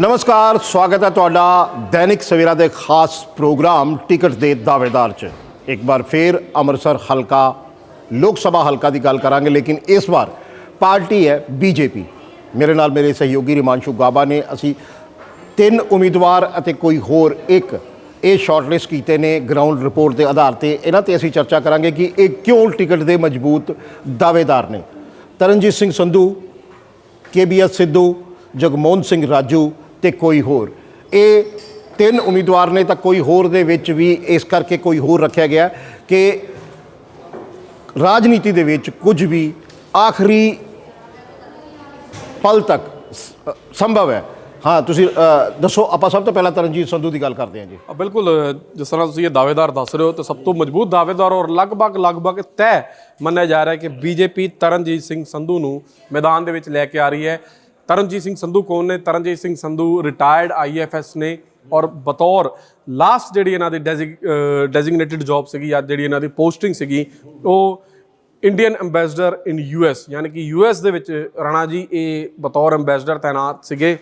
ਨਮਸਕਾਰ, ਸਵਾਗਤ ਹੈ ਤੁਹਾਡਾ ਦੈਨਿਕ ਸਵੇਰਾ ਦੇ ਖਾਸ ਪ੍ਰੋਗਰਾਮ ਟਿਕਟ ਦੇ ਦਾਅਵੇਦਾਰ 'ਚ। ਇੱਕ ਵਾਰ ਫੇਰ ਅੰਮ੍ਰਿਤਸਰ ਹਲਕਾ, ਲੋਕ ਸਭਾ ਹਲਕਾ ਦੀ ਗੱਲ ਕਰਾਂਗੇ, ਲੇਕਿਨ ਇਸ ਵਾਰ ਪਾਰਟੀ ਹੈ ਬੀਜੇਪੀ ਮੇਰੇ ਨਾਲ ਮੇਰੇ ਸਹਿਯੋਗੀ ਰਿਮਾਂਸ਼ੂ ਗਾਬਾ ਨੇ, ਅਸੀਂ ਤਿੰਨ ਉਮੀਦਵਾਰ ਅਤੇ ਕੋਈ ਹੋਰ ਇੱਕ। ਇਹ ਸ਼ਾਰਟਲਿਸਟ ਕੀਤੇ ਨੇ ਗਰਾਊਂਡ ਰਿਪੋਰਟ ਦੇ ਆਧਾਰ ਤੇ। ਇਹਨਾਂ ਤੇ ਅਸੀਂ ਚਰਚਾ ਕਰਾਂਗੇ ਕਿ ਇਹ ਕਿਉਂ ਟਿਕਟ ਦੇ ਮਜ਼ਬੂਤ ਦਾਅਵੇਦਾਰ ਨੇ। ਤਰਨਜੀਤ ਸਿੰਘ ਸੰਧੂ ਕੇਬੀਐਸ ਸਿੱਧੂ, ਜਗਮੋਹਨ ਸਿੰਘ ਰਾਜੂ ਤੇ ਕੋਈ ਹੋਰ। ਇਹ ਤਿੰਨ ਉਮੀਦਵਾਰ ਨੇ ਤਾਂ ਕੋਈ ਹੋਰ ਦੇ ਵਿੱਚ ਵੀ ਇਸ ਕਰਕੇ ਕੋਈ ਹੋਰ ਰੱਖਿਆ ਗਿਆ ਕਿ ਰਾਜਨੀਤੀ ਦੇ ਵਿੱਚ ਕੁਝ ਵੀ ਆਖਰੀ ਪਲ ਤੱਕ ਸੰਭਵ ਹੈ। ਹਾਂ, ਤੁਸੀਂ ਦੱਸੋ, ਆਪਾਂ ਸਭ ਤੋਂ ਪਹਿਲਾਂ ਤਰਨਜੀਤ ਸੰਧੂ ਦੀ ਗੱਲ ਕਰਦੇ ਹਾਂ ਜੀ। ਬਿਲਕੁਲ ਜਿਸ ਤਰ੍ਹਾਂ ਤੁਸੀਂ ਇਹ ਦਾਅਵੇਦਾਰ ਦੱਸ ਰਹੇ ਹੋ, ਤੇ ਸਭ ਤੋਂ ਮਜ਼ਬੂਤ ਦਾਅਵੇਦਾਰ ਔਰ ਲਗਭਗ ਲਗਭਗ ਤੈਅ ਮੰਨਿਆ ਜਾ ਰਿਹਾ ਹੈ ਕਿ ਬੀਜੇਪੀ ਤਰਨਜੀਤ ਸਿੰਘ ਸੰਧੂ ਨੂੰ ਮੈਦਾਨ ਦੇ ਵਿੱਚ ਲੈ ਕੇ ਆ ਰਹੀ ਹੈ। ਤਰਨਜੀਤ ਸਿੰਘ ਸੰਧੂ ਕੌਣ ਨੇ? ਤਰਨਜੀਤ ਸਿੰਘ ਸੰਧੂ ਰਿਟਾਇਰਡ ਆਈਐਫਐਸ ਨੇ ਔਰ ਬਤੌਰ ਲਾਸਟ ਜਿਹੜੀ ਇਹਨਾਂ ਦੀ ਡੈਜ਼ਿਗਨੇਟਿਡ ਜੌਬ ਸੀਗੀ, ਜਾਂ ਜਿਹੜੀ ਇਹਨਾਂ ਦੀ ਪੋਸਟਿੰਗ ਸੀਗੀ, ਉਹ ਇੰਡੀਅਨ ਐਮਬੈਸਡਰ ਇਨ ਯੂਐਸ ਯਾਨੀ ਕਿ ਯੂਐਸ ਦੇ ਵਿੱਚ ਰਾਣਾ ਜੀ, ਇਹ ਬਤੌਰ ਐਮਬੈਸਡਰ ਤਾਇਨਾਤ ਸੀਗੇ।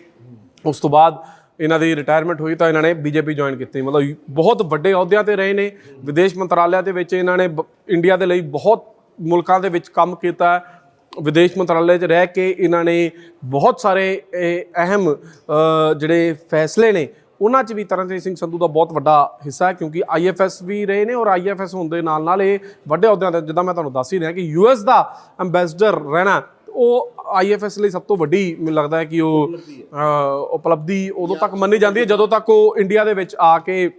ਉਸ ਤੋਂ ਬਾਅਦ ਇਹਨਾਂ ਦੀ ਰਿਟਾਇਰਮੈਂਟ ਹੋਈ ਤਾਂ ਇਹਨਾਂ ਨੇ ਬੀਜੇਪੀ ਜੁਆਇਨ ਕੀਤੀ। ਮਤਲਬ ਬਹੁਤ ਵੱਡੇ ਅਹੁਦਿਆਂ ਤੇ ਰਹੇ ਨੇ। ਵਿਦੇਸ਼ ਮੰਤਰਾਲਿਆਂ ਦੇ ਵਿੱਚ ਇਹਨਾਂ ਨੇ ਬ- ਇੰਡੀਆ ਦੇ ਲਈ ਬਹੁਤ ਮੁਲਕਾਂ ਦੇ ਵਿੱਚ ਕੰਮ ਕੀਤਾ। ਵਿਦੇਸ਼ ਮੰਤਰਾਲੇ 'ਚ ਰਹਿ ਕੇ ਇਹਨਾਂ ਨੇ ਬਹੁਤ ਸਾਰੇ, ਇਹ ਅਹਿਮ ਜਿਹੜੇ ਫੈਸਲੇ ਨੇ, ਉਹਨਾਂ 'ਚ ਵੀ ਤਰਨਜੀਤ ਸਿੰਘ ਸੰਧੂ ਦਾ ਬਹੁਤ ਵੱਡਾ ਹਿੱਸਾ ਹੈ ਕਿਉਂਕਿ ਆਈਐਫਐਸ ਵੀ ਰਹੇ ਨੇ ਔਰ ਆਈਐਫਐਸ ਹੋਣ ਦੇ ਨਾਲ ਨਾਲ ਇਹ ਵੱਡੇ ਅਹੁਦਿਆਂ ਤੇ, ਜਿੱਦਾਂ ਮੈਂ ਤੁਹਾਨੂੰ ਦੱਸ ਹੀ ਰਿਹਾ ਕਿ ਯੂਐਸ ਦਾ ਐਮਬੈਸਡਰ ਰਹਿਣਾ, ਉਹ ਆਈਐਫਐਸ ਲਈ ਸਭ ਤੋਂ ਵੱਡੀ ਮੈਨੂੰ ਲੱਗਦਾ ਹੈ ਕਿ ਉਹ ਉਪਲਬਧੀ ਉਦੋਂ ਤੱਕ ਮੰਨੀ ਜਾਂਦੀ ਹੈ, ਜਦੋਂ ਤੱਕ ਉਹ ਇੰਡੀਆ ਦੇ ਵਿੱਚ ਆ ਕੇ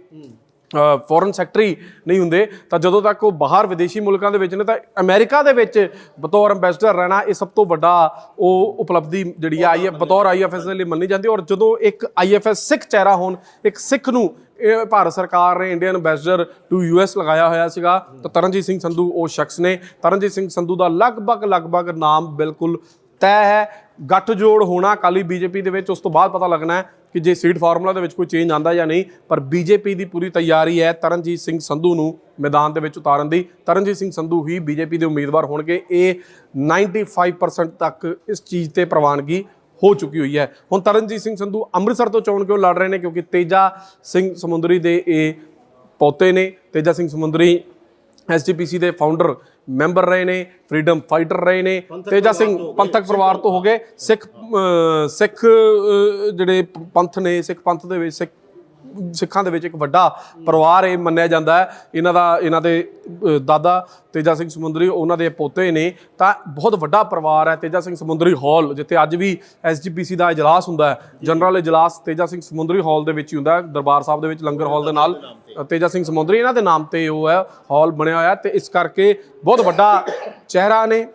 ਫੋਰਨ ਸੈਕਟਰੀ ਨਹੀਂ ਹੁੰਦੇ, ਤਾਂ ਜਦੋਂ ਤੱਕ ਉਹ ਬਾਹਰ ਵਿਦੇਸ਼ੀ ਮੁਲਕਾਂ ਦੇ ਵਿੱਚ ਨੇ, ਤਾਂ ਅਮਰੀਕਾ ਦੇ ਵਿੱਚ ਬਤੌਰ ਐਮਬੈਸਡਰ ਰਹਿਣਾ ਇਹ ਸਭ ਤੋਂ ਵੱਡਾ ਉਹ ਉਪਲਬਧੀ ਜਿਹੜੀ ਆ, ਆਈ ਬਤੌਰ ਆਈਐਫਐਸ ਦੇ ਲਈ ਮੰਨੀ ਜਾਂਦੀ ਔਰ ਜਦੋਂ ਇੱਕ ਆਈਐਫਐਸ ਸਿੱਖ ਚਿਹਰਾ ਹੋਣ, ਇੱਕ ਸਿੱਖ ਨੂੰ ਇਹ ਭਾਰਤ ਸਰਕਾਰ ਨੇ ਇੰਡੀਅਨ ਐਮਬੈਸਡਰ ਟੂ ਯੂਐਸ ਲਗਾਇਆ ਹੋਇਆ ਸੀਗਾ, ਤਾਂ ਤਰਨਜੀਤ ਸਿੰਘ ਸੰਧੂ ਉਹ ਸ਼ਖਸ ਨੇ। ਤਰਨਜੀਤ ਸਿੰਘ ਸੰਧੂ ਦਾ ਲਗਭਗ ਲਗਭਗ ਨਾਮ ਬਿਲਕੁਲ ਤੈਅ ਹੈ। ਗੱਠਜੋੜ ਹੋਣਾ ਕਾਲੀ ਬੀਜੇਪੀ ਦੇ ਵਿੱਚ, ਉਸ ਤੋਂ ਬਾਅਦ ਪਤਾ ਲੱਗਣਾ ਹੈ ਕਿ ਜੇ ਸੀਟ ਫਾਰਮੂਲਾ ਦੇ ਵਿੱਚ ਕੋਈ ਚੇਂਜ ਆਂਦਾ ਜਾਂ ਨਹੀਂ, ਪਰ ਬੀਜੇਪੀ ਦੀ ਪੂਰੀ ਤਿਆਰੀ ਹੈ ਤਰਨਜੀਤ ਸਿੰਘ ਸੰਧੂ ਨੂੰ ਮੈਦਾਨ ਦੇ ਵਿੱਚ ਉਤਾਰਨ ਦੀ। ਤਰਨਜੀਤ ਸਿੰਘ ਸੰਧੂ ਹੀ ਬੀਜੇਪੀ ਦੇ ਉਮੀਦਵਾਰ ਹੋਣਗੇ। ਇਹ 95% ਤੱਕ ਇਸ ਚੀਜ਼ ਤੇ ਪ੍ਰਵਾਨਗੀ ਹੋ ਚੁੱਕੀ ਹੋਈ ਹੈ। ਹੁਣ ਤਰਨਜੀਤ ਸਿੰਘ ਸੰਧੂ ਅੰਮ੍ਰਿਤਸਰ ਤੋਂ ਚੋਣ ਕਿਉਂ ਲੜ ਰਹੇ ਨੇ? ਕਿਉਂਕਿ ਤੇਜਾ ਸਿੰਘ ਸਮੁੰਦਰੀ ਦੇ ਇਹ ਪੋਤੇ ਨੇ। ਤੇਜਾ ਸਿੰਘ ਸਮੁੰਦਰੀ ਐਸਜੀਪੀਸੀ ਦੇ ਫਾਊਂਡਰ ਮੈਂਬਰ ਰਹੇ ਨੇ ਫਰੀडम ਫਾਈਟਰ ਰਹੇ ਨੇ ਤੇਜਾ ਸਿੰਘ ਪੰਥਕ ਪਰਿਵਾਰ ਤੋਂ ਹੋ ਗਏ। ਸਿੱਖ ਸਿੱਖ ਜਿਹੜੇ ਪੰਥ ਨੇ ਸਿੱਖ ਪੰਥ ਦੇ ਵਿੱਚ ਸਿੱਖ ਸਿੱਖਾਂ ਦੇ ਵਿੱਚ ਇੱਕ ਵੱਡਾ ਪਰਿਵਾਰ ਇਹ ਮੰਨਿਆ ਜਾਂਦਾ ਹੈ। ਇਹਨਾਂ ਦਾ, ਇਹਨਾਂ ਦੇ ਦਾਦਾ ਤੇਜਾ ਸਿੰਘ ਸਮੁੰਦਰੀ, ਉਹਨਾਂ ਦੇ ਪੋਤੇ ਨੇ ਤਾਂ ਬਹੁਤ ਵੱਡਾ ਪਰਿਵਾਰ ਹੈ ਤੇਜਾ ਸਿੰਘ ਸਮੁੰਦਰੀ ਹਾਲ, ਜਿੱਥੇ ਅੱਜ ਵੀ ਐਸਜੀਪੀਸੀ ਦਾ ਇਜਲਾਸ ਹੁੰਦਾ ਹੈ। ਜਨਰਲ ਇਜਲਾਸ ਤੇਜਾ ਸਿੰਘ ਸਮੁੰਦਰੀ ਹਾਲ ਦੇ ਵਿੱਚ ਹੀ ਹੁੰਦਾ ਹੈ, ਦਰਬਾਰ ਸਾਹਿਬ ਦੇ ਵਿੱਚ ਲੰਗਰ ਹਾਲ ਦੇ ਨਾਲ। ਤੇਜਾ ਸਿੰਘ ਸਮੁੰਦਰੀ, ਇਹਨਾਂ ਦੇ ਨਾਮ ਤੇ ਉਹ ਹੈ, ਹਾਲ ਬਣਿਆ ਹੋਇਆ ਤੇ ਇਸ ਕਰਕੇ ਬਹੁਤ ਵੱਡਾ ਚਿਹਰਾ ਨੇ।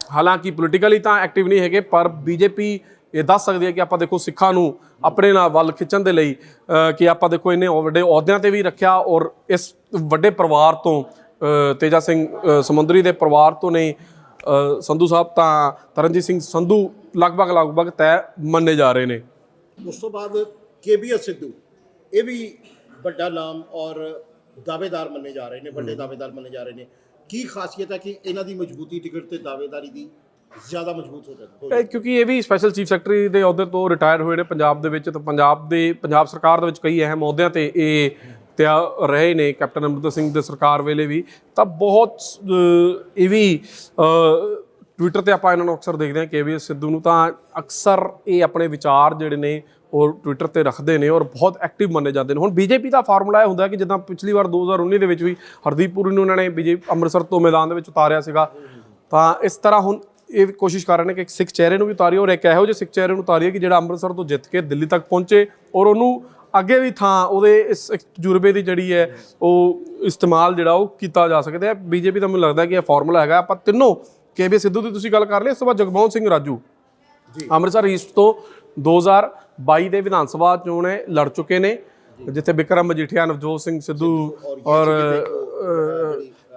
ਹਾਲਾਂਕਿ ਪੋਲੀਟੀਕਲੀ ਤਾਂ ਐਕਟਿਵ ਨਹੀਂ ਹੈਗੇ, ਪਰ ਬੀਜੇਪੀ ਇਹ ਦੱਸ ਸਕਦੀ ਹੈ ਕਿ ਆਪਾਂ ਦੇਖੋ ਸਿੱਖਾਂ ਨੂੰ ਆਪਣੇ ਨਾਲ ਵੱਲ ਖਿੱਚਣ ਦੇ ਲਈ ਕਿ ਆਪਾਂ ਦੇਖੋ ਇਹਨੇ ਵੱਡੇ ਅਹੁਦਿਆਂ ਤੇ ਵੀ ਰੱਖਿਆ ਔਰ ਇਸ ਵੱਡੇ ਪਰਿਵਾਰ ਤੋਂ ਤੇਜਾ ਸਿੰਘ ਸਮੁੰਦਰੀ ਦੇ ਪਰਿਵਾਰ ਤੋਂ ਨੇ ਸੰਧੂ ਸਾਹਿਬ ਤਾਂ ਤਰਨਜੀਤ ਸਿੰਘ ਸੰਧੂ ਲਗਭਗ ਲਗਭਗ ਤੈਅ ਮੰਨੇ ਜਾ ਰਹੇ ਨੇ। ਉਸ ਤੋਂ ਬਾਅਦ ਕੇਬੀਐਸ ਸਿੱਧੂ ਇਹ ਵੀ ਵੱਡਾ ਨਾਮ ਔਰ ਦਾਅਵੇਦਾਰ ਮੰਨੇ ਜਾ ਰਹੇ ਨੇ ਵੱਡੇ ਦਾਅਵੇਦਾਰ ਮੰਨੇ ਜਾ ਰਹੇ ਨੇ। ਕੀ ਖਾਸੀਅਤ ਹੈ ਕਿ ਇਹਨਾਂ ਦੀ ਮਜ਼ਬੂਤੀ ਟਿਕਟ ਤੇ ਦਾਅਵੇਦਾਰੀ ਦੀ ਜ਼ਿਆਦਾ ਮਜ਼ਬੂਤ ਹੋ ਜਾਂਦੀ ਇਹ ਕਿਉਂਕਿ ਇਹ ਵੀ ਸਪੈਸ਼ਲ ਚੀਫ ਸੈਕਟਰੀ ਦੇ ਅਹੁਦੇ ਤੋਂ ਰਿਟਾਇਰ ਹੋਏ ਨੇ ਪੰਜਾਬ ਦੇ ਵਿੱਚ ਤਾਂ ਪੰਜਾਬ ਦੇ ਪੰਜਾਬ ਸਰਕਾਰ ਦੇ ਵਿੱਚ ਕਈ ਅਹਿਮ ਅਹੁਦਿਆਂ ਤੇ ਇਹ ਤਿਆ ਰਹੇ ਨੇ। ਕੈਪਟਨ ਅਮਰਿੰਦਰ ਸਿੰਘ ਦੇ ਸਰਕਾਰ ਵੇਲੇ ਵੀ। ਤਾਂ ਬਹੁਤ ਇਹ ਵੀ ਟਵਿੱਟਰ ਤੇ ਆਪਾਂ ਇਹਨਾਂ ਨੂੰ ਅਕਸਰ ਦੇਖਦੇ ਹਾਂ ਕੇਵੀਐਸ ਸਿੱਧੂ ਨੂੰ। ਤਾਂ ਅਕਸਰ ਇਹ ਆਪਣੇ ਵਿਚਾਰ ਜਿਹੜੇ ਨੇ ਉਹ ਟਵਿੱਟਰ ਤੇ ਰੱਖਦੇ ਨੇ ਔਰ ਬਹੁਤ ਐਕਟਿਵ ਮੰਨੇ ਜਾਂਦੇ ਨੇ। ਹੁਣ ਬੀਜੇਪੀ ਦਾ ਫਾਰਮੂਲਾ ਇਹ ਹੁੰਦਾ ਕਿ ਜਿੱਦਾਂ ਪਿਛਲੀ ਵਾਰ 2019 ਦੇ ਵਿੱਚ ਵੀ ਹਰਦੀਪ ਪੁਰੀ ਨੂੰ ਉਹਨਾਂ ਨੇ ਬੀਜੇਪੀ ਅੰਮ੍ਰਿਤਸਰ ਤੋਂ ਮੈਦਾਨ ਦੇ ਵਿੱਚ ਉਤਾਰਿਆ ਸੀਗਾ। ਤਾਂ ਇਸ ਤਰ੍ਹਾਂ ਹੁਣ ਇਹ ਕੋਸ਼ਿਸ਼ ਕਰ ਰਹੇ ਨੇ ਕਿ ਇੱਕ ਸਿੱਖ ਚਿਹਰੇ ਨੂੰ ਵੀ ਉਤਾਰੀਏ ਔਰ ਇੱਕ ਇਹੋ ਜਿਹੇ ਸਿੱਖ ਚਿਹਰੇ ਨੂੰ ਉਤਾਰੀਏ ਕਿ ਜਿਹੜਾ ਅੰਮ੍ਰਿਤਸਰ ਤੋਂ ਜਿੱਤ ਕੇ ਦਿੱਲੀ ਤੱਕ ਪਹੁੰਚੇ ਔਰ ਉਹਨੂੰ ਅੱਗੇ ਵੀ ਥਾਂ ਉਹਦੇ ਇਸ ਤਜਰਬੇ ਦੀ ਜਿਹੜੀ ਹੈ ਉਹ ਇਸਤੇਮਾਲ ਜਿਹੜਾ ਉਹ ਕੀਤਾ ਜਾ ਸਕਦਾ ਹੈ ਬੀਜੇਪੀ ਦਾ ਮੈਨੂੰ ਲੱਗਦਾ ਕਿ ਇਹ ਫਾਰਮੂਲਾ ਹੈਗਾ। ਆਪਾਂ ਤਿੰਨੋਂ ਕੇਬੀ ਸਿੱਧੂ ਦੀ ਤੁਸੀਂ ਗੱਲ ਕਰ ਲਈ ਇਸ ਤੋਂ ਬਾਅਦ ਜਗਮੋਹਨ ਸਿੰਘ ਰਾਜੂ। ਅੰਮ੍ਰਿਤਸਰ ਈਸਟ ਤੋਂ 2022 ਦੇ ਵਿਧਾਨ ਸਭਾ ਚੋਣ ਲੜ ਚੁੱਕੇ ਨੇ ਜਿੱਥੇ ਬਿਕਰਮ ਮਜੀਠੀਆ ਨਵਜੋਤ ਸਿੰਘ ਸਿੱਧੂ ਔਰ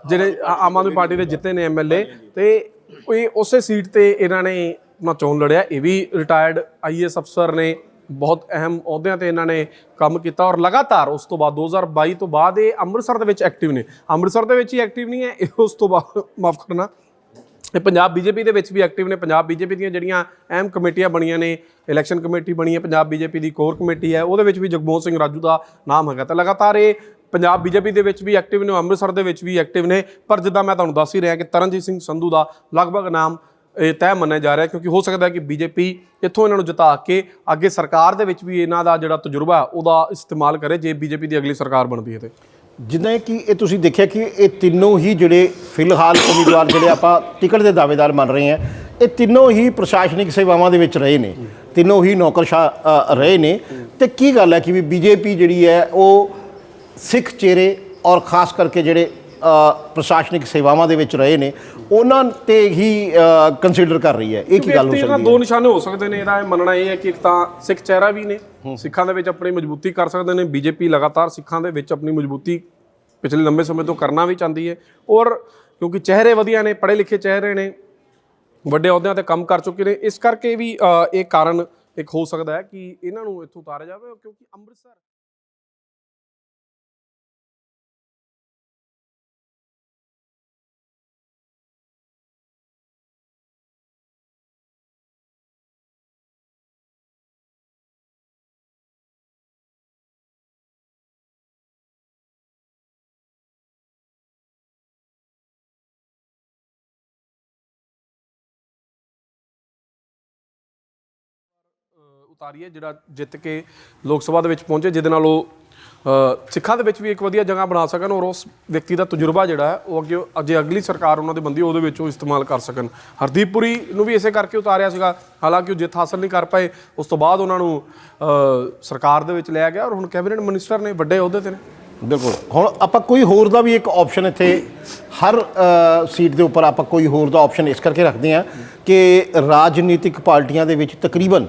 ਜਿਹੜੇ ਆਮ ਆਦਮੀ ਪਾਰਟੀ ਦੇ ਜਿੱਤੇ ਨੇ ਐਮਐਲਏ ਤੇ ਇਹ ਉਸੇ ਸੀਟ ਤੇ ਇਹਨਾਂ ਨੇ ਆਪਣਾ ਚੋਣ ਲੜਿਆ, ਇਹ ਵੀ ਰਿਟਾਇਰਡ ਆਈਐਸ ਅਫਸਰ ਨੇ, ਬਹੁਤ ਅਹਿਮ ਅਹੁਦਿਆਂ ਤੇ ਇਹਨਾਂ ਨੇ ਕੰਮ ਕੀਤਾ ਔਰ ਲਗਾਤਾਰ ਉਸ ਤੋਂ ਬਾਅਦ 2022 ਤੋਂ ਬਾਅਦ ਇਹ ਅੰਮ੍ਰਿਤਸਰ ਦੇ ਵਿੱਚ ਐਕਟਿਵ ਨੇ। ਅੰਮ੍ਰਿਤਸਰ ਦੇ ਵਿੱਚ ਹੀ ਐਕਟਿਵ ਨਹੀਂ ਹੈ, ਇਹ ਉਸ ਤੋਂ ਬਾਅਦ, ਮਾਫ ਕਰਨਾ, ਇਹ ਪੰਜਾਬ ਬੀਜੇਪੀ ਦੇ ਵਿੱਚ ਵੀ ਐਕਟਿਵ ਨੇ। ਪੰਜਾਬ ਬੀਜੇਪੀ ਦੀਆਂ ਜਿਹੜੀਆਂ ਅਹਿਮ ਕਮੇਟੀਆਂ ਬਣੀਆਂ ਨੇ ਇਲੈਕਸ਼ਨ ਕਮੇਟੀ ਬਣੀ ਹੈ, ਪੰਜਾਬ ਬੀਜੇਪੀ ਦੀ ਕੋਰ ਕਮੇਟੀ ਹੈ, ਉਹਦੇ ਵਿੱਚ ਵੀ ਜਗਮੋਹਨ ਸਿੰਘ ਰਾਜੂ ਦਾ ਨਾਮ ਹੈਗਾ। ਤਾਂ ਲਗਾਤਾਰ ਇਹ ਪੰਜਾਬ ਬੀਜੇਪੀ ਦੇ ਵਿੱਚ ਵੀ ਐਕਟਿਵ ਨੇ ਅੰਮ੍ਰਿਤਸਰ ਦੇ ਵਿੱਚ ਵੀ ਐਕਟਿਵ ਨੇ। ਪਰ ਜਿੱਦਾਂ ਮੈਂ ਤੁਹਾਨੂੰ ਦੱਸ ਹੀ ਰਿਹਾ ਕਿ ਤਰਨਜੀਤ ਸਿੰਘ ਸੰਧੂ ਦਾ ਲਗਭਗ ਨਾਮ, ਇਹ ਤੈਅ ਮੰਨਿਆ ਜਾ ਰਿਹਾ ਕਿਉਂਕਿ ਹੋ ਸਕਦਾ ਹੈ ਕਿ ਬੀਜੇਪੀ ਇੱਥੋਂ ਇਹਨਾਂ ਨੂੰ ਜਿਤਾ ਕੇ ਅੱਗੇ ਸਰਕਾਰ ਦੇ ਵਿੱਚ ਵੀ ਇਹਨਾਂ ਦਾ ਜਿਹੜਾ ਤਜਰਬਾ ਉਹਦਾ ਇਸਤੇਮਾਲ ਕਰੇ, ਜੇ ਬੀਜੇਪੀ ਦੀ ਅਗਲੀ ਸਰਕਾਰ ਬਣਦੀ ਹੈ ਤੇ। ਜਿੱਦਾਂ ਕਿ ਇਹ ਤੁਸੀਂ ਦੇਖਿਆ ਕਿ ਇਹ ਤਿੰਨੋਂ ਹੀ ਜਿਹੜੇ ਫਿਲਹਾਲ ਉਮੀਦਵਾਰ ਜਿਹੜੇ ਆਪਾਂ ਟਿਕਟ ਦੇ ਦਾਅਵੇਦਾਰ ਮੰਨ ਰਹੇ ਹਾਂ, ਇਹ ਤਿੰਨੋਂ ਹੀ ਪ੍ਰਸ਼ਾਸਨਿਕ ਸੇਵਾਵਾਂ ਦੇ ਵਿੱਚ ਰਹੇ ਨੇ। ਤਿੰਨੋਂ ਹੀ ਨੌਕਰਸ਼ਾ ਰਹੇ ਨੇ। ਤੇ ਕੀ ਗੱਲ ਹੈ ਕਿ ਵੀ ਬੀਜੇਪੀ ਜਿਹੜੀ ਹੈ, ਉਹ ਸਿੱਖ ਚਿਹਰੇ ਔਰ ਖਾਸ ਕਰਕੇ ਜਿਹੜੇ ਪ੍ਰਸ਼ਾਸਨਿਕ ਸੇਵਾਵਾਂ ਦੇ ਵਿੱਚ ਰਹੇ ਨੇ ਉਹਨਾਂ ਤੇ ਹੀ ਕੰਸੀਡਰ ਕਰ ਰਹੀ ਹੈ। ਇਹ ਕੀ ਗੱਲ ਹੋ ਸਕਦੀ ਦੋ ਹੈ ਨਿਸ਼ਾਨੇ ਹੋ ਸਕਦੇ ਨੇ ਇਹਦਾ ਇਹ ਮੰਨਣਾ ਇਹ ਹੈ ਕਿ ਇੱਕ ਤਾਂ ਸਿੱਖ ਚਿਹਰਾ ਵੀ ਨੇ ਸਿੱਖਾਂ ਦੇ ਵਿੱਚ ਆਪਣੀ ਮਜ਼ਬੂਤੀ ਕਰ ਸਕਦੇ ਨੇ ਬੀਜੇਪੀ ਲਗਾਤਾਰ ਸਿੱਖਾਂ ਦੇ ਵਿੱਚ ਆਪਣੀ ਮਜ਼ਬੂਤੀ ਪਿਛਲੇ ਲੰਬੇ ਸਮੇਂ ਤੋਂ ਕਰਨਾ ਵੀ ਚਾਹੁੰਦੀ ਹੈ। ਔਰ ਕਿਉਂਕਿ ਚਿਹਰੇ ਵਧੀਆ ਨੇ ਪੜ੍ਹੇ ਲਿਖੇ ਚਿਹਰੇ ਨੇ ਵੱਡੇ ਅਹੁਦਿਆਂ ਤੇ ਕੰਮ ਕਰ ਚੁੱਕੇ ਨੇ ਇਸ ਕਰਕੇ ਵੀ ਇਹ ਕਾਰਨ ਇੱਕ ਹੋ ਸਕਦਾ ਹੈ ਕਿ ਇਹਨਾਂ ਨੂੰ ਇੱਥੋਂ ਉਤਾਰਿਆ ਜਾਵੇ ਕਿਉਂਕਿ ਅੰਮ੍ਰਿਤਸਰ ਉਤਾਰੀ ਹੈ ਜਿਹੜਾ ਜਿੱਤ ਕੇ ਲੋਕ ਸਭਾ ਦੇ ਵਿੱਚ ਪਹੁੰਚੇ, ਜਿਹਦੇ ਨਾਲ ਉਹ ਸਿੱਖਾਂ ਦੇ ਵਿੱਚ ਵੀ ਇੱਕ ਵਧੀਆ ਜਗ੍ਹਾ ਬਣਾ ਸਕਣ ਔਰ ਉਸ ਵਿਅਕਤੀ ਦਾ ਤਜਰਬਾ ਜਿਹੜਾ ਹੈ, ਉਹ ਅੱਗੇ, ਅਜੇ ਅਗਲੀ ਸਰਕਾਰ ਉਹਨਾਂ ਦੇ ਬੰਦੀ, ਉਹਦੇ ਵਿੱਚ ਉਹ ਇਸਤੇਮਾਲ ਕਰ ਸਕਣ। ਹਰਦੀਪ ਪੁਰੀ ਨੂੰ ਵੀ ਇਸੇ ਕਰਕੇ ਉਤਾਰਿਆ ਸੀਗਾ, ਹਾਲਾਂਕਿ ਉਹ ਜਿੱਤ ਹਾਸਲ ਨਹੀਂ ਕਰ ਪਾਏ, ਉਸ ਤੋਂ ਬਾਅਦ ਉਹਨਾਂ ਨੂੰ ਸਰਕਾਰ ਦੇ ਵਿੱਚ ਲਿਆ ਗਿਆ ਔਰ ਹੁਣ ਕੈਬਨਿਟ ਮਿਨਿਸਟਰ ਨੇ ਵੱਡੇ ਅਹੁਦੇ ਤੇ ਨੇ। ਬਿਲਕੁਲ। ਹੁਣ ਆਪਾਂ ਕੋਈ ਹੋਰ ਦਾ ਵੀ ਇੱਕ ਆਪਸ਼ਨ ਇੱਥੇ, ਹਰ ਸੀਟ ਦੇ ਉੱਪਰ ਆਪਾਂ ਕੋਈ ਹੋਰ ਦਾ ਆਪਸ਼ਨ ਇਸ ਕਰਕੇ ਰੱਖਦੇ ਹਾਂ ਕਿ ਰਾਜਨੀਤਿਕ ਪਾਰਟੀਆਂ ਦੇ ਵਿੱਚ ਤਕਰੀਬਨ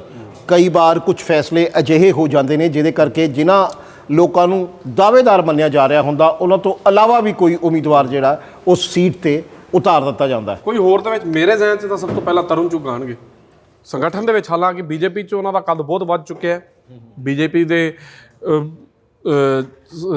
ਕਈ ਵਾਰ ਕੁਝ ਫੈਸਲੇ ਅਜਿਹੇ ਹੋ ਜਾਂਦੇ ਨੇ ਜਿਹਦੇ ਕਰਕੇ ਜਿਨ੍ਹਾਂ ਲੋਕਾਂ ਨੂੰ ਦਾਅਵੇਦਾਰ ਮੰਨਿਆ ਜਾ ਰਿਹਾ ਹੁੰਦਾ, ਉਹਨਾਂ ਤੋਂ ਇਲਾਵਾ ਵੀ ਕੋਈ ਉਮੀਦਵਾਰ ਜਿਹੜਾ ਉਸ ਸੀਟ ਤੇ ਉਤਾਰ ਦਿੱਤਾ ਜਾਂਦਾ ਹੈ। ਕੋਈ ਹੋਰ ਦੇ ਵਿੱਚ ਮੇਰੇ ਜ਼ਿਹਨ 'ਚ ਤਾਂ ਸਭ ਤੋਂ ਪਹਿਲਾਂ ਤਰੁਣ ਚੁੱਗ ਆਉਣਗੇ ਸੰਗਠਨ ਦੇ ਵਿੱਚ ਹਾਲਾਂਕਿ ਬੀਜੇਪੀ 'ਚ ਉਹਨਾਂ ਦਾ ਕੱਦ ਬਹੁਤ ਵੱਧ ਚੁੱਕਿਆ ਹੈ। ਬੀਜੇਪੀ ਦੇ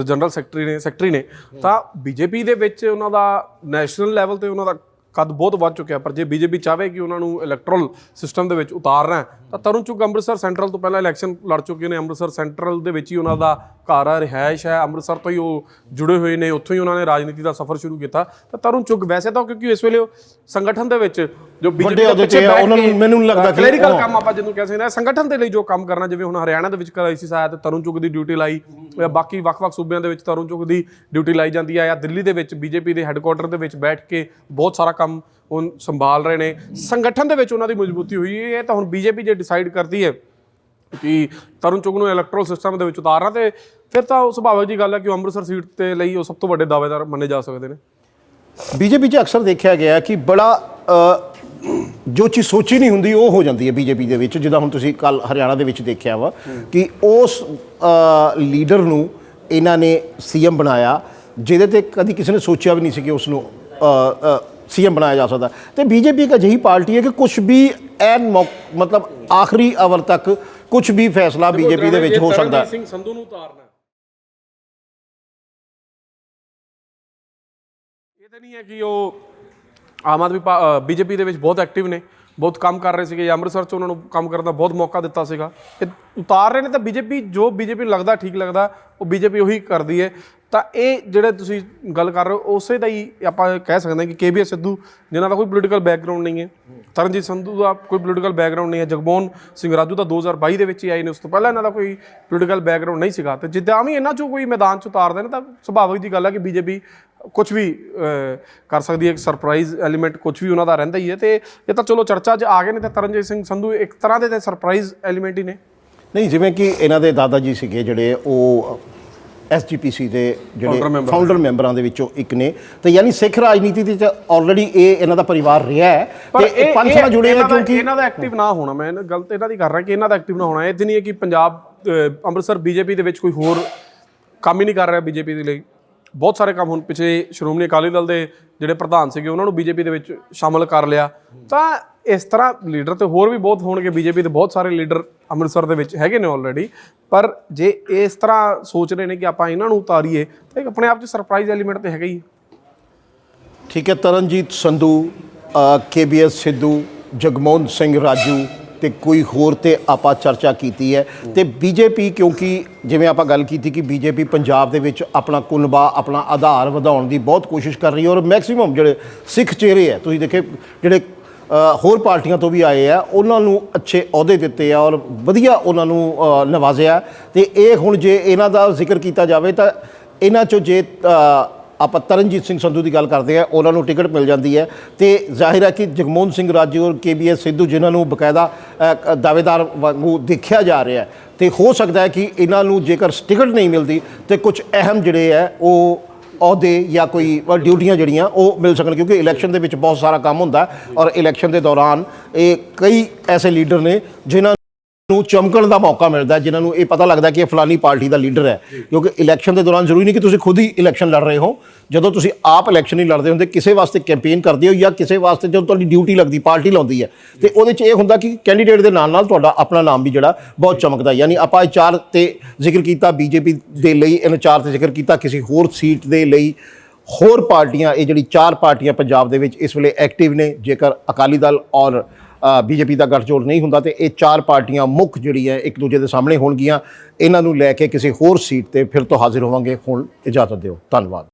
ਜਨਰਲ ਸੈਕਟਰੀ ਨੇ ਸੈਕਟਰੀ ਨੇ ਤਾਂ ਬੀਜੇਪੀ ਦੇ ਵਿੱਚ ਉਹਨਾਂ ਦਾ ਨੈਸ਼ਨਲ ਲੈਵਲ ਤੇ ਉਹਨਾਂ ਦਾ ਕੱਦ ਬਹੁਤ ਵੱਧ ਚੁੱਕਿਆ ਪਰ ਜੇ ਬੀਜੇਪੀ ਚਾਹਵੇ ਕਿ ਉਹਨਾਂ ਨੂੰ ਇਲੈਕਟਰਲ ਸਿਸਟਮ ਦੇ ਵਿੱਚ ਉਤਾਰਨਾ ਤਾਂ ਤਰੁਣ ਚੁੱਗ ਅੰਮ੍ਰਿਤਸਰ ਸੈਂਟਰਲ ਤੋਂ ਪਹਿਲਾਂ ਇਲੈਕਸ਼ਨ ਲੜ ਚੁੱਕੇ ਨੇ। ਅੰਮ੍ਰਿਤਸਰ ਸੈਂਟਰਲ ਦੇ ਵਿੱਚ ਹੀ ਉਹਨਾਂ ਦਾ ਘਰ ਹੈ ਰਿਹਾਇਸ਼ ਹੈ। ਅੰਮ੍ਰਿਤਸਰ ਤੋਂ ਹੀ ਉਹ ਜੁੜੇ ਹੋਏ ਨੇ ਉੱਥੋਂ ਹੀ ਉਹਨਾਂ ਨੇ ਰਾਜਨੀਤੀ ਦਾ ਸਫ਼ਰ ਸ਼ੁਰੂ ਕੀਤਾ। ਤਾਂ ਤਰੁਣ ਚੁੱਗ ਵੈਸੇ ਤਾਂ ਕਿਉਂਕਿ ਇਸ ਵੇਲੇ ਉਹ ਸੰਗਠਨ ਦੇ ਵਿੱਚ ਜੋ ਬੀਜੇਪੀ ਦੇ ਪਿੱਛੇ ਆ, ਉਹਨਾਂ ਨੂੰ ਮੈਨੂੰ ਲੱਗਦਾ ਕਲੈਰੀਕਲ ਕੰਮ ਆਪਾਂ ਜਿਹਨੂੰ ਕਹਿ ਸਕਦੇ ਹਾਂ ਸੰਗਠਨ ਦੇ ਲਈ ਜੋ ਕੰਮ ਕਰਨਾ ਜਿਵੇਂ ਹੁਣ ਹਰਿਆਣਾ ਦੇ ਵਿੱਚ ਕਰਾਈਸਿਸ ਆਇਆ ਤੇ ਤਰੁਣ ਚੁੱਗ ਦੀ ਡਿਊਟੀ ਲਾਈ ਜਾਂ ਬਾਕੀ ਵੱਖ-ਵੱਖ ਸੂਬਿਆਂ ਦੇ ਵਿੱਚ ਤਰੁਣ ਚੁੱਗ ਦੀ ਡਿਊਟੀ ਲਾਈ ਜਾਂਦੀ ਹੈ ਜਾਂ ਦਿੱਲੀ ਦੇ ਵਿੱਚ ਬੀਜੇਪੀ ਦੇ ਹੈੱਡਕੁਆਟਰ ਦੇ ਵਿੱਚ ਬੈਠ ਕੇ ਬਹੁਤ ਸਾਰਾ ਕੰਮ ਉਹ ਸੰਭਾਲ ਰਹੇ ਨੇ। ਸੰਗਠਨ ਦੇ ਵਿੱਚ ਉਹਨਾਂ ਦੀ ਮਜ਼ਬੂਤੀ ਹੋਈ ਹੈ। ਇਹ ਤਾਂ ਹੁਣ ਬੀਜੇਪੀ ਜੇ ਡਿਸਾਈਡ ਕਰਦੀ ਹੈ ਕਿ ਤਰੁਣ ਚੁੱਗ ਨੂੰ ਇਲੈਕਟਰਲ ਸਿਸਟਮ ਦੇ ਵਿੱਚ ਉਤਾਰਨਾ ਤੇ ਫਿਰ ਤਾਂ ਉਹ ਸੁਭਾਵਿਕ ਜੀ ਗੱਲ ਹੈ ਕਿ ਅੰਮ੍ਰਿਤਸਰ ਸੀਟ ਤੇ ਲਈ ਉਹ ਸਭ ਤੋਂ ਵੱਡੇ ਦਾਅਵੇਦਾਰ ਮੰਨੇ ਜਾ ਸਕਦੇ ਨੇ। ਬੀਜੇਪੀ 'ਚ ਅਕਸਰ ਦੇਖਿਆ ਗਿਆ ਕਿ ਬੜਾ ਜੋ ਚੀਜ਼ ਸੋਚੀ ਨਹੀਂ ਹੁੰਦੀ ਉਹ ਹੋ ਜਾਂਦੀ ਹੈ ਬੀਜੇਪੀ ਦੇ ਵਿੱਚ। ਜਿੱਦਾਂ ਹੁਣ ਤੁਸੀਂ ਕੱਲ ਹਰਿਆਣਾ ਦੇ ਵਿੱਚ ਦੇਖਿਆ ਵਾ ਕਿ ਉਸ ਲੀਡਰ ਨੂੰ ਇਹਨਾਂ ਨੇ ਸੀਐਮ ਬਣਾਇਆ, ਜਿਹਦੇ ਤੇ ਕਦੀ ਕਿਸੇ ਨੇ ਸੋਚਿਆ ਵੀ ਨਹੀਂ ਸੀ ਕਿ ਉਸ ਨੂੰ ਸੀਐਮ ਬਣਾਇਆ ਜਾ ਸਕਦਾ ਤੇ ਬੀਜੇਪੀ ਇੱਕ ਅਜਿਹੀ ਪਾਰਟੀ ਹੈ ਕਿ ਕੁਝ ਵੀ ਐਨ ਮਤਲਬ ਆਖਰੀ ਅਵਰ ਤੱਕ ਕੁਝ ਵੀ ਫੈਸਲਾ ਬੀਜੇਪੀ ਦੇ ਵਿੱਚ ਹੋ ਸਕਦਾ ਹੈ। ਤਰਨਜੀਤ ਸਿੰਘ ਸੰਧੂ ਨੂੰ ਉਤਾਰਨਾ ਹੈ। ਇਹ ਤਾਂ ਨਹੀਂ ਹੈ ਕਿ ਉਹ ਆਮ ਆਦਮੀ ਬੀਜੇਪੀ ਦੇ ਵਿੱਚ ਬਹੁਤ ਐਕਟਿਵ ਨੇ ਬਹੁਤ ਕੰਮ ਕਰ ਰਹੇ ਸੀਗੇ ਅੰਮ੍ਰਿਤਸਰ 'ਚ ਉਹਨਾਂ ਨੂੰ ਕੰਮ ਕਰਨ ਦਾ ਬਹੁਤ ਮੌਕਾ ਦਿੱਤਾ ਸੀਗਾ ਇਹ ਉਤਾਰ ਰਹੇ ਨੇ ਤਾਂ ਬੀਜੇਪੀ ਜੋ ਬੀਜੇਪੀ ਨੂੰ ਲੱਗਦਾ ਠੀਕ ਲੱਗਦਾ ਉਹ ਬੀਜੇਪੀ ਉਹੀ ਕਰਦੀ ਹੈ ਤਾਂ ਇਹ ਜਿਹੜੇ ਤੁਸੀਂ ਗੱਲ ਕਰ ਰਹੇ ਹੋ, ਉਸੇ ਦਾ ਹੀ ਆਪਾਂ ਕਹਿ ਸਕਦੇ ਹਾਂ ਕਿ ਕੇਬੀਐਸ ਸਿੱਧੂ, ਜਿਨ੍ਹਾਂ ਦਾ ਕੋਈ ਪੋਲੀਟੀਕਲ ਬੈਕਗ੍ਰਾਉਂਡ ਨਹੀਂ ਹੈ। ਤਰਨਜੀਤ ਸੰਧੂ ਦਾ ਕੋਈ ਪੋਲੀਟੀਕਲ ਬੈਕਗ੍ਰਾਉਂਡ ਨਹੀਂ ਹੈ, ਜਗਮੋਹਨ ਸਿੰਘ ਰਾਜੂ ਤਾਂ 2022 ਦੇ ਵਿੱਚ ਹੀ ਆਏ ਨੇ, ਉਸ ਤੋਂ ਪਹਿਲਾਂ ਇਹਨਾਂ ਦਾ ਕੋਈ ਪੋਲੀਟੀਕਲ ਬੈਕਗ੍ਰਾਉਂਡ ਨਹੀਂ ਸੀਗਾ। ਤੇ ਜਿੱਦਾਂ ਵੀ ਇਹਨਾਂ ਚੋਂ ਕੋਈ ਮੈਦਾਨ ਚ ਉਤਾਰਦੇ ਨੇ, ਤਾਂ ਸੁਭਾਵਿਕ ਦੀ ਗੱਲ ਹੈ ਕਿ ਬੀਜੇਪੀ ਕੁਝ ਵੀ ਕਰ ਸਕਦੀ ਹੈ, ਇੱਕ ਸਰਪ੍ਰਾਈਜ਼ ਐਲੀਮੈਂਟ ਕੁਝ ਵੀ ਉਹਨਾਂ ਦਾ ਰਹਿੰਦਾ ਹੀ ਹੈ। ਤੇ ਇਹ ਤਾਂ ਚਲੋ ਚਰਚਾ 'ਚ ਆ ਗਏ ਨੇ ਤੇ ਤਰਨਜੀਤ ਸਿੰਘ ਸੰਧੂ ਇੱਕ ਤਰ੍ਹਾਂ ਦੇ ਤੇ ਸਰਪ੍ਰਾਈਜ਼ ਐਲੀਮੈਂਟ ਹੀ ਨੇ। ਨਹੀਂ, ਜਿਵੇਂ ਕਿ ਇਹਨਾਂ ਦੇ ਦਾਦਾ ਜੀ ਸੀਗੇ ਜਿਹੜੇ, ਉਹ ਐਸਜੀਪੀਸੀ ਦੇ ਜਿਹੜੇ ਫਾਊਂਡਰ ਮੈਂਬਰਾਂ ਦੇ ਵਿੱਚੋਂ ਇੱਕ ਨੇ। ਤੇ ਯਾਨੀ ਸਿੱਖ ਰਾਜਨੀਤੀ ਦੇ ਵਿੱਚ ਆਲਰੇਡੀ ਇਹ ਇਹਨਾਂ ਦਾ ਪਰਿਵਾਰ ਰਿਹਾ ਹੈ। ਤੇ ਇਹ ਪੰਥ ਨਾਲ ਜੁੜੇ ਦਾ- ਕਿਉਂਕਿ ਇਹਨਾਂ ਦਾ ਐਕਟਿਵ ਨਾ ਹੋਣਾ ਮੈਂ ਇਹਨਾਂ ਗਲਤ ਇਹਨਾਂ ਦੀ ਕਰ ਰਿਹਾ ਕਿ ਇਹਨਾਂ ਦਾ ਐਕਟਿਵ ਨਾ ਹੋਣਾ। ਇਹ ਨਹੀਂ ਹੈ ਕਿ ਪੰਜਾਬ ਅੰਮ੍ਰਿਤਸਰ ਬੀਜੇਪੀ ਦੇ ਵਿੱਚ ਕੋਈ ਹੋਰ ਕੰਮ ਹੀ ਨਹੀਂ ਕਰ ਰਿਹਾ ਬੀਜੇਪੀ ਦੇ ਲਈ। ਬਹੁਤ ਸਾਰੇ ਕੰਮ ਹੁਣ ਪਿਛੇ ਸ਼੍ਰੋਮਣੀ ਅਕਾਲੀ ਦਲ ਦੇ ਜਿਹੜੇ ਪ੍ਰਧਾਨ ਸੀਗੇ, ਉਹਨਾਂ ਨੂੰ ਬੀਜੇਪੀ ਦੇ ਵਿੱਚ ਸ਼ਾਮਲ ਕਰ ਲਿਆ। ਤਾਂ ਇਸ ਤਰ੍ਹਾਂ ਲੀਡਰ ਤੇ ਹੋਰ ਵੀ ਬਹੁਤ ਹੋਣਗੇ। ਬੀਜੇਪੀ ਦੇ ਬਹੁਤ ਸਾਰੇ ਲੀਡਰ ਅੰਮ੍ਰਿਤਸਰ ਦੇ ਵਿੱਚ ਹੈਗੇ ਨੇ ਆਲਰੇਡੀ ਪਰ ਜੇ ਇਸ ਤਰ੍ਹਾਂ ਸੋਚ ਰਹੇ ਨੇ ਕਿ ਆਪਾਂ ਇਹਨਾਂ ਨੂੰ ਉਤਾਰੀਏ, ਤਾਂ ਇਹ ਆਪਣੇ ਆਪ 'ਚ ਸਰਪ੍ਰਾਈਜ਼ ਐਲੀਮੈਂਟ ਤੇ ਹੈਗਾ ਹੀ ਠੀਕ ਹੈ, ਤਰਨਜੀਤ ਸੰਧੂ ਕੇਬੀਐਸ ਸਿੱਧੂ, ਜਗਮੋਹਨ ਸਿੰਘ ਰਾਜੂ ਤੇ ਕੋਈ ਹੋਰ ਤੇ ਆਪਾਂ ਚਰਚਾ ਕੀਤੀ ਹੈ। ਤੇ ਬੀਜੇਪੀ ਕਿਉਂਕਿ ਜਿਵੇਂ ਆਪਾਂ ਗੱਲ ਕੀਤੀ ਕਿ ਬੀਜੇਪੀ ਪੰਜਾਬ ਦੇ ਵਿੱਚ ਆਪਣਾ ਕੁਨਬਾ ਆਪਣਾ ਆਧਾਰ ਵਧਾਉਣ ਦੀ ਬਹੁਤ ਕੋਸ਼ਿਸ਼ ਕਰ ਰਹੀ ਹੈ ਔਰ ਮੈਕਸਿਮਮ ਜਿਹੜੇ ਸਿੱਖ ਚਿਹਰੇ ਹੈ ਤੁਸੀਂ ਦੇਖੇ ਜਿਹੜੇ ਹੋਰ ਪਾਰਟੀਆਂ ਤੋਂ ਵੀ ਆਏ ਆ ਉਹਨਾਂ ਨੂੰ ਅੱਛੇ ਅਹੁਦੇ ਦਿੱਤੇ ਆ ਔਰ ਵਧੀਆ ਉਹਨਾਂ ਨੂੰ ਅ, ਨਵਾਜ਼ਿਆ। ਤੇ ਇਹ ਹੁਣ ਜੇ ਇਹਨਾਂ ਦਾ ਜ਼ਿਕਰ ਕੀਤਾ ਜਾਵੇ ਤਾਂ ਇਹਨਾਂ ਚੋਂ ਜੇ ਆਪਾਂ ਤਰਨਜੀਤ ਸਿੰਘ ਸੰਧੂ ਦੀ ਗੱਲ ਕਰਦੇ ਆ ਉਹਨਾਂ ਨੂੰ ਟਿਕਟ ਮਿਲ ਜਾਂਦੀ ਹੈ। ਤੇ ਜ਼ਾਹਿਰ ਹੈ ਕਿ ਜਗਮੋਹਨ ਸਿੰਘ ਰਾਜੂ ਔਰ ਕੇਬੀਐਸ ਸਿੱਧੂ, ਜਿਨ੍ਹਾਂ ਨੂੰ ਬਕਾਇਦਾ ਦਾਅਵੇਦਾਰ ਵਾਂਗੂ ਦੇਖਿਆ ਜਾ ਰਿਹਾ ਹੈ, ਤੇ ਹੋ ਸਕਦਾ ਹੈ ਕਿ ਇਹਨਾਂ ਨੂੰ ਜੇਕਰ ਟਿਕਟ ਨਹੀਂ ਮਿਲਦੀ, ਤੇ ਕੁਝ ਅਹਿਮ ਜਿਹੜੇ ਹੈ, ਉਹ ਅਹੁਦੇ ਜਾਂ ਕੋਈ ਡਿਊਟੀਆਂ ਜਿਹੜੀਆਂ, ਉਹ ਮਿਲ ਸਕਣ, ਕਿਉਂਕਿ ਇਲੈਕਸ਼ਨ ਦੇ ਵਿੱਚ ਬਹੁਤ ਸਾਰਾ ਕੰਮ ਹੁੰਦਾ ਔਰ ਇਲੈਕਸ਼ਨ ਦੇ ਦੌਰਾਨ ਇਹ ਕਈ ਐਸੇ ਲੀਡਰ ਨੇ, ਜਿਨ੍ਹਾਂ ਨੂੰ ਚਮਕਣ ਦਾ ਮੌਕਾ ਮਿਲਦਾ ਹੈ, ਜਿਨ੍ਹਾਂ ਨੂੰ ਇਹ ਪਤਾ ਲੱਗਦਾ ਕਿ ਇਹ ਫਲਾਨੀ ਪਾਰਟੀ ਦਾ ਲੀਡਰ ਹੈ। ਕਿਉਂਕਿ ਇਲੈਕਸ਼ਨ ਦੇ ਦੌਰਾਨ ਜ਼ਰੂਰੀ ਨਹੀਂ ਕਿ ਤੁਸੀਂ ਖੁਦ ਹੀ ਇਲੈਕਸ਼ਨ ਲੜ ਰਹੇ ਹੋ। ਜਦੋਂ ਤੁਸੀਂ ਆਪ ਇਲੈਕਸ਼ਨ ਨਹੀਂ ਲੜਦੇ ਹੁੰਦੇ ਕਿਸੇ ਵਾਸਤੇ ਕੈਂਪੇਨ ਕਰਦੇ ਹੋ ਜਾਂ ਕਿਸੇ ਵਾਸਤੇ ਜਦੋਂ ਤੁਹਾਡੀ ਡਿਊਟੀ ਲੱਗਦੀ ਪਾਰਟੀ ਲਾਉਂਦੀ ਹੈ। ਤੇ ਉਹਦੇ 'ਚ ਇਹ ਹੁੰਦਾ ਕਿ ਕੈਂਡੀਡੇਟ ਦੇ ਨਾਲ ਨਾਲ ਤੁਹਾਡਾ ਆਪਣਾ ਨਾਮ ਵੀ ਜਿਹੜਾ ਬਹੁਤ ਚਮਕਦਾ ਹੈ। ਯਾਨੀ ਆਪਾਂ ਇਹ ਚਾਰ ਤੇ ਜ਼ਿਕਰ ਕੀਤਾ ਬੀਜੇਪੀ ਦੇ ਲਈ ਇਹਨਾਂ ਚਾਰ ਤੇ ਜ਼ਿਕਰ ਕੀਤਾ ਕਿਸੇ ਹੋਰ ਸੀਟ ਦੇ ਲਈ ਹੋਰ ਪਾਰਟੀਆਂ ਇਹ ਜਿਹੜੀ ਚਾਰ ਪਾਰਟੀਆਂ ਪੰਜਾਬ ਦੇ ਵਿੱਚ ਇਸ ਵੇਲੇ ਐਕਟਿਵ ਨੇ ਜੇਕਰ ਅਕਾਲੀ ਦਲ ਔਰ ਬੀਜੇਪੀ ਦਾ ਗੱਠਜੋੜ ਨਹੀਂ ਹੁੰਦਾ ਤੇ ਇਹ ਚਾਰ ਪਾਰਟੀਆਂ ਮੁੱਖ ਜਿਹੜੀ ਹੈ ਇੱਕ ਦੂਜੇ ਦੇ ਸਾਹਮਣੇ ਹੋਣਗੀਆਂ ਇਹਨਾਂ ਨੂੰ ਲੈ ਕੇ ਕਿਸੇ ਹੋਰ ਸੀਟ ਤੇ ਫਿਰ ਤੋਂ ਹਾਜ਼ਰ ਹੋਵਾਂਗੇ ਹੁਣ ਇਜਾਜ਼ਤ ਦਿਓ ਧੰਨਵਾਦ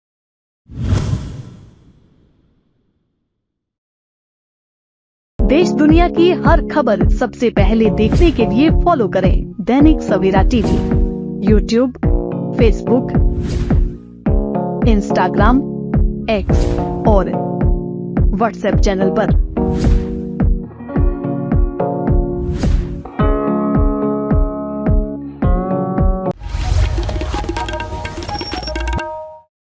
देश दुनिया की हर खबर सबसे पहले देखने के लिए फॉलो करें Dainik Savera TV YouTube Facebook Instagram X और व्हाट्सएप चैनल पर।